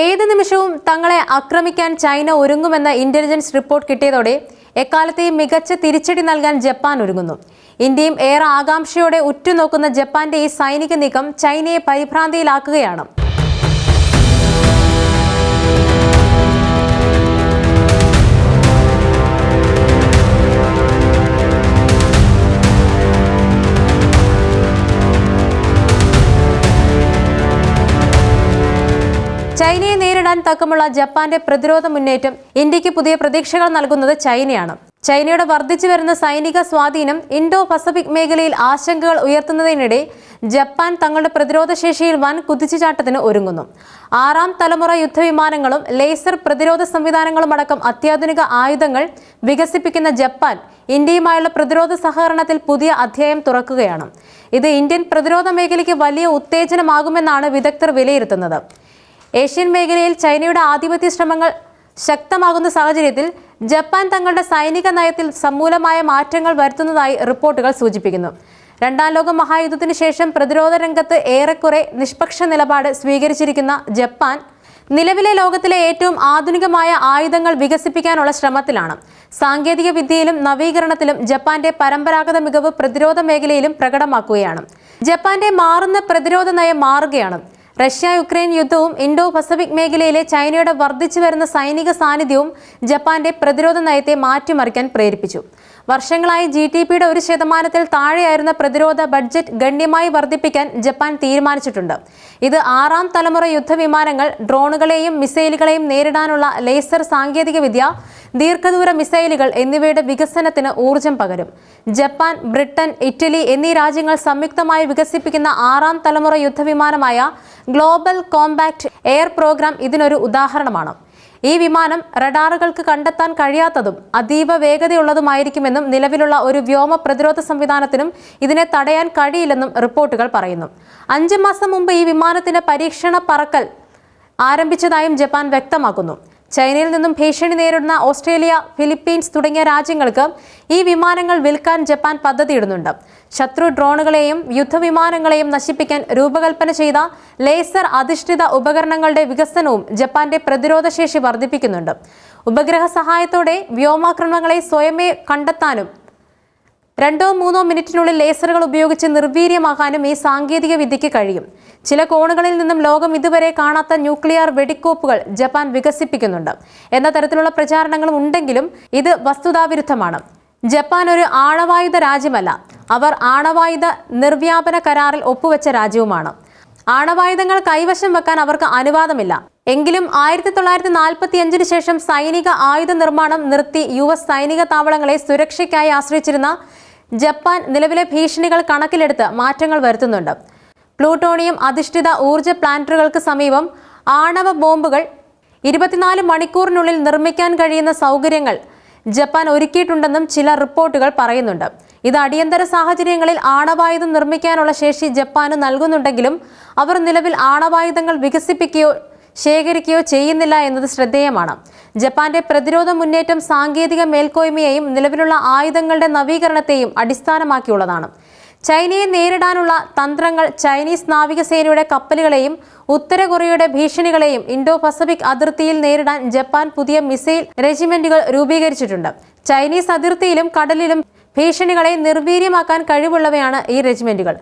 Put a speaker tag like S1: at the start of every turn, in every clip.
S1: ഏത് നിമിഷവും തങ്ങളെ ആക്രമിക്കാൻ ചൈന ഒരുങ്ങുമെന്ന ഇന്റലിജൻസ് റിപ്പോർട്ട് കിട്ടിയതോടെ എക്കാലത്തെയും മികച്ച തിരിച്ചടി നൽകാൻ ജപ്പാൻ ഒരുങ്ങുന്നു. ഇന്ത്യയും ഏറെ ആകാംക്ഷയോടെ ഉറ്റുനോക്കുന്ന ജപ്പാന്റെ ഈ സൈനിക നീക്കം ചൈനയെ പരിഭ്രാന്തിയിലാക്കുകയാണ്. ചൈനയെ നേരിടാൻ തക്കമുള്ള ജപ്പാന്റെ പ്രതിരോധ മുന്നേറ്റം ഇന്ത്യയ്ക്ക് പുതിയ പ്രതീക്ഷകൾ നൽകുന്നത് ചൈനയാണ്. ചൈനയുടെ വർദ്ധിച്ചു വരുന്ന സൈനിക സ്വാധീനം ഇൻഡോ പസഫിക് മേഖലയിൽ ആശങ്കകൾ ഉയർത്തുന്നതിനിടെ ജപ്പാൻ തങ്ങളുടെ പ്രതിരോധ ശേഷിയിൽ വൻ കുതിച്ചുചാട്ടത്തിന് ഒരുങ്ങുന്നു. ആറാം തലമുറ യുദ്ധവിമാനങ്ങളും ലേസർ പ്രതിരോധ സംവിധാനങ്ങളും അടക്കം അത്യാധുനിക ആയുധങ്ങൾ വികസിപ്പിക്കുന്ന ജപ്പാൻ ഇന്ത്യയുമായുള്ള പ്രതിരോധ സഹകരണത്തിൽ പുതിയ അധ്യായം തുറക്കുകയാണ്. ഇത് ഇന്ത്യൻ പ്രതിരോധ മേഖലയ്ക്ക് വലിയ ഉത്തേജനമാകുമെന്നാണ് വിദഗ്ധർ വിലയിരുത്തുന്നത്. ഏഷ്യൻ മേഖലയിൽ ചൈനയുടെ ആധിപത്യ ശ്രമങ്ങൾ ശക്തമാകുന്ന സാഹചര്യത്തിൽ ജപ്പാൻ തങ്ങളുടെ സൈനിക നയത്തിൽ സമൂലമായ മാറ്റങ്ങൾ വരുത്തുന്നതായി റിപ്പോർട്ടുകൾ സൂചിപ്പിക്കുന്നു. രണ്ടാം ലോക മഹായുദ്ധത്തിന് ശേഷം പ്രതിരോധ രംഗത്ത് ഏറെക്കുറെ നിഷ്പക്ഷ നിലപാട് സ്വീകരിച്ചിരിക്കുന്ന ജപ്പാൻ നിലവിലെ ലോകത്തിലെ ഏറ്റവും ആധുനികമായ ആയുധങ്ങൾ വികസിപ്പിക്കാനുള്ള ശ്രമത്തിലാണ്. സാങ്കേതിക വിദ്യയിലും നവീകരണത്തിലും ജപ്പാന്റെ പരമ്പരാഗത മികവ് പ്രതിരോധ മേഖലയിലും പ്രകടമാക്കുകയാണ്. ജപ്പാന്റെ മാറുന്ന പ്രതിരോധ നയം മാറുകയാണ്. റഷ്യ യുക്രൈൻ യുദ്ധവും ഇൻഡോ പസഫിക് മേഖലയിലെ ചൈനയുടെ വർദ്ധിച്ചു വരുന്ന സൈനിക സാന്നിധ്യവും ജപ്പാന്റെ പ്രതിരോധ നയത്തെ മാറ്റിമറിക്കാൻ പ്രേരിപ്പിച്ചു. വർഷങ്ങളായി ജി ടി പിയുടെ ഒരു ശതമാനത്തിൽ താഴെയായിരുന്ന പ്രതിരോധ ബഡ്ജറ്റ് ഗണ്യമായി വർദ്ധിപ്പിക്കാൻ ജപ്പാൻ തീരുമാനിച്ചിട്ടുണ്ട്. ഇത് ആറാം തലമുറ യുദ്ധവിമാനങ്ങൾ ഡ്രോണുകളെയും മിസൈലുകളെയും നേരിടാനുള്ള ലേസർ സാങ്കേതികവിദ്യ ദീർഘദൂര മിസൈലുകൾ എന്നിവയുടെ വികസനത്തിന് ഊർജം പകരും. ജപ്പാൻ ബ്രിട്ടൻ ഇറ്റലി എന്നീ രാജ്യങ്ങൾ സംയുക്തമായി വികസിപ്പിക്കുന്ന ആറാം തലമുറ യുദ്ധവിമാനമായ ഗ്ലോബൽ കോമ്പാക്ട് എയർ പ്രോഗ്രാം ഇതിനൊരു ഉദാഹരണമാണ്. ഈ വിമാനം റഡാറുകൾക്ക് കണ്ടെത്താൻ കഴിയാത്തതും അതീവ വേഗതയുള്ളതുമായിരിക്കുമെന്നും നിലവിലുള്ള ഒരു വ്യോമ പ്രതിരോധ സംവിധാനത്തിനും ഇതിനെ തടയാൻ കഴിയില്ലെന്നും റിപ്പോർട്ടുകൾ പറയുന്നു. അഞ്ച് മാസം മുമ്പ് ഈ വിമാനത്തിന്റെ പരീക്ഷണ പറക്കൽ ആരംഭിച്ചതായും ജപ്പാൻ വ്യക്തമാക്കുന്നു. ചൈനയിൽ നിന്നും ഭീഷണി നേരിടുന്ന ഓസ്ട്രേലിയ ഫിലിപ്പീൻസ് തുടങ്ങിയ രാജ്യങ്ങൾക്ക് ഈ വിമാനങ്ങൾ വിൽക്കാൻ ജപ്പാൻ പദ്ധതിയിടുന്നുണ്ട്. ശത്രു ഡ്രോണുകളെയും യുദ്ധവിമാനങ്ങളെയും നശിപ്പിക്കാൻ രൂപകൽപ്പന ചെയ്ത ലേസർ അധിഷ്ഠിത ഉപകരണങ്ങളുടെ വികസനവും ജപ്പാന്റെ പ്രതിരോധശേഷി വർദ്ധിപ്പിക്കുന്നുണ്ട്. ഉപഗ്രഹ സഹായത്തോടെ വ്യോമാക്രമണങ്ങളെ സ്വയമേ കണ്ടെത്താനും രണ്ടോ മൂന്നോ മിനിറ്റിനുള്ളിൽ ലേസറുകൾ ഉപയോഗിച്ച് നിർവീര്യമാക്കാനും ഈ സാങ്കേതിക വിദ്യയ്ക്ക് കഴിയും. ചില കോണുകളിൽ നിന്നും ലോകം ഇതുവരെ കാണാത്ത ന്യൂക്ലിയർ വെടിക്കോപ്പുകൾ ജപ്പാൻ വികസിപ്പിക്കുന്നുണ്ട്. എന്ന തരത്തിലുള്ള പ്രചാരണങ്ങളും ഉണ്ടെങ്കിലും ഇത് വസ്തുതാവിരുദ്ധമാണ്. ജപ്പാൻ ഒരു ആണവായുധ രാജ്യമല്ല. അവർ ആണവായുധ നിർവ്യാപന കരാറിൽ ഒപ്പുവെച്ച രാജ്യവുമാണ്. ആണവായുധങ്ങൾ കൈവശം വെക്കാൻ അവർക്ക് അനുവാദമില്ല. എങ്കിലും ആയിരത്തി തൊള്ളായിരത്തി നാൽപ്പത്തി അഞ്ചിന് ശേഷം സൈനിക ആയുധ നിർമ്മാണം നിർത്തി യു എസ് സൈനിക താവളങ്ങളെ സുരക്ഷയ്ക്കായി ആശ്രയിച്ചിരുന്ന ജപ്പാൻ നിലവിലെ ഭീഷണികൾ കണക്കിലെടുത്ത് മാറ്റങ്ങൾ വരുത്തുന്നുണ്ട്. പ്ലൂട്ടോണിയം അധിഷ്ഠിത ഊർജ പ്ലാന്റുകൾക്ക് സമീപം ആണവ ബോംബുകൾ ഇരുപത്തിനാല് മണിക്കൂറിനുള്ളിൽ നിർമ്മിക്കാൻ കഴിയുന്ന സൗകര്യങ്ങൾ ജപ്പാൻ ഒരുക്കിയിട്ടുണ്ടെന്നും ചില റിപ്പോർട്ടുകൾ പറയുന്നുണ്ട്. ഇത് അടിയന്തര സാഹചര്യങ്ങളിൽ ആണവായുധം നിർമ്മിക്കാനുള്ള ശേഷി ജപ്പാന് നൽകുന്നുണ്ടെങ്കിലും അവർ നിലവിൽ ആണവായുധങ്ങൾ വികസിപ്പിക്കുകയോ ശേഖരിക്കുകയോ ചെയ്യുന്നില്ല എന്നത് ശ്രദ്ധേയമാണ്. ജപ്പാന്റെ പ്രതിരോധ മുന്നേറ്റം സാങ്കേതിക മേൽക്കോയ്മയെയും നിലവിലുള്ള ആയുധങ്ങളുടെ നവീകരണത്തെയും അടിസ്ഥാനമാക്കിയുള്ളതാണ്. ചൈനയെ നേരിടാനുള്ള തന്ത്രങ്ങൾ ചൈനീസ് നാവികസേനയുടെ കപ്പലുകളെയും ഉത്തര കൊറിയയുടെ ഭീഷണികളെയും ഇൻഡോ പസഫിക് അതിർത്തിയിൽ നേരിടാൻ ജപ്പാൻ പുതിയ മിസൈൽ റെജിമെന്റുകൾ രൂപീകരിച്ചിട്ടുണ്ട്. ചൈനീസ് അതിർത്തിയിലും കടലിലും ഭീഷണികളെ നിർവീര്യമാക്കാൻ കഴിവുള്ളവയാണ് ഈ റെജിമെന്റുകൾ.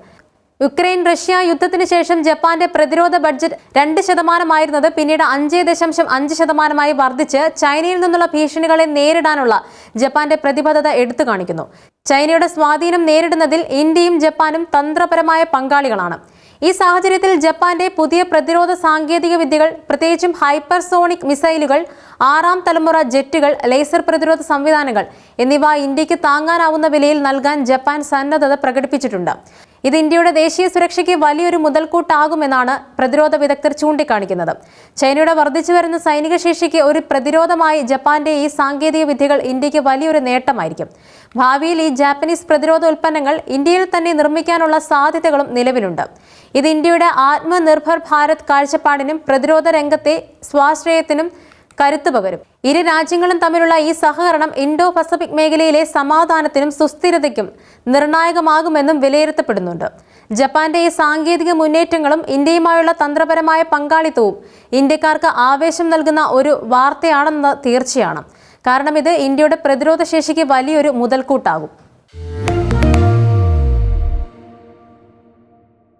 S1: യുക്രൈൻ റഷ്യ യുദ്ധത്തിന് ശേഷം ജപ്പാന്റെ പ്രതിരോധ ബഡ്ജറ്റ് രണ്ട് ശതമാനമായിരുന്നത് പിന്നീട് അഞ്ച് ദശാംശം അഞ്ച് ശതമാനമായി വർദ്ധിച്ച് ചൈനയിൽ നിന്നുള്ള ഭീഷണികളെ നേരിടാനുള്ള ജപ്പാന്റെ പ്രതിബദ്ധത എടുത്തു കാണിക്കുന്നു. ചൈനയുടെ സ്വാധീനം നേരിടുന്നതിൽ ഇന്ത്യയും ജപ്പാനും തന്ത്രപരമായ പങ്കാളികളാണ്. ഈ സാഹചര്യത്തിൽ ജപ്പാന്റെ പുതിയ പ്രതിരോധ സാങ്കേതിക വിദ്യകൾ പ്രത്യേകിച്ചും ഹൈപ്പർസോണിക് മിസൈലുകൾ ആറാം തലമുറ ജെറ്റുകൾ ലേസർ പ്രതിരോധ സംവിധാനങ്ങൾ എന്നിവ ഇന്ത്യയ്ക്ക് താങ്ങാനാവുന്ന വിലയിൽ നൽകാൻ ജപ്പാൻ സന്നദ്ധത പ്രകടിപ്പിച്ചിട്ടുണ്ട്. ഇത് ഇന്ത്യയുടെ ദേശീയ സുരക്ഷയ്ക്ക് വലിയൊരു മുതൽക്കൂട്ടാകുമെന്നാണ് പ്രതിരോധ വിദഗ്ധർ ചൂണ്ടിക്കാണിക്കുന്നത്. ചൈനയുടെ വർദ്ധിച്ചു വരുന്ന സൈനിക ശേഷിക്ക് ഒരു പ്രതിരോധമായി ജപ്പാന്റെ ഈ സാങ്കേതിക വിദ്യകൾ ഇന്ത്യയ്ക്ക് വലിയൊരു നേട്ടമായിരിക്കും. ഭാവിയിൽ ഈ ജാപ്പനീസ് പ്രതിരോധ ഉൽപ്പന്നങ്ങൾ ഇന്ത്യയിൽ തന്നെ നിർമ്മിക്കാനുള്ള സാധ്യതകളും നിലവിലുണ്ട്. ഇത് ഇന്ത്യയുടെ ആത്മനിർഭർ ഭാരത് കാഴ്ചപ്പാടിനും പ്രതിരോധ രംഗത്തെ സ്വാശ്രയത്തിനും കരുത്തു പകരും. ഇരു രാജ്യങ്ങളും തമ്മിലുള്ള ഈ സഹകരണം ഇൻഡോ പസഫിക് മേഖലയിലെ സമാധാനത്തിനും സുസ്ഥിരതയ്ക്കും നിർണായകമാകുമെന്നും വിലയിരുത്തപ്പെടുന്നുണ്ട്. ജപ്പാന്റെ ഈ സാങ്കേതിക മുന്നേറ്റങ്ങളും ഇന്ത്യയുമായുള്ള തന്ത്രപരമായ പങ്കാളിത്തവും ഇന്ത്യക്കാർക്ക് ആവേശം നൽകുന്ന ഒരു വാർത്തയാണെന്ന് തീർച്ചയാണ്. കാരണം ഇത് ഇന്ത്യയുടെ പ്രതിരോധ ശേഷിക്ക് വലിയൊരു മുതൽക്കൂട്ടാകും.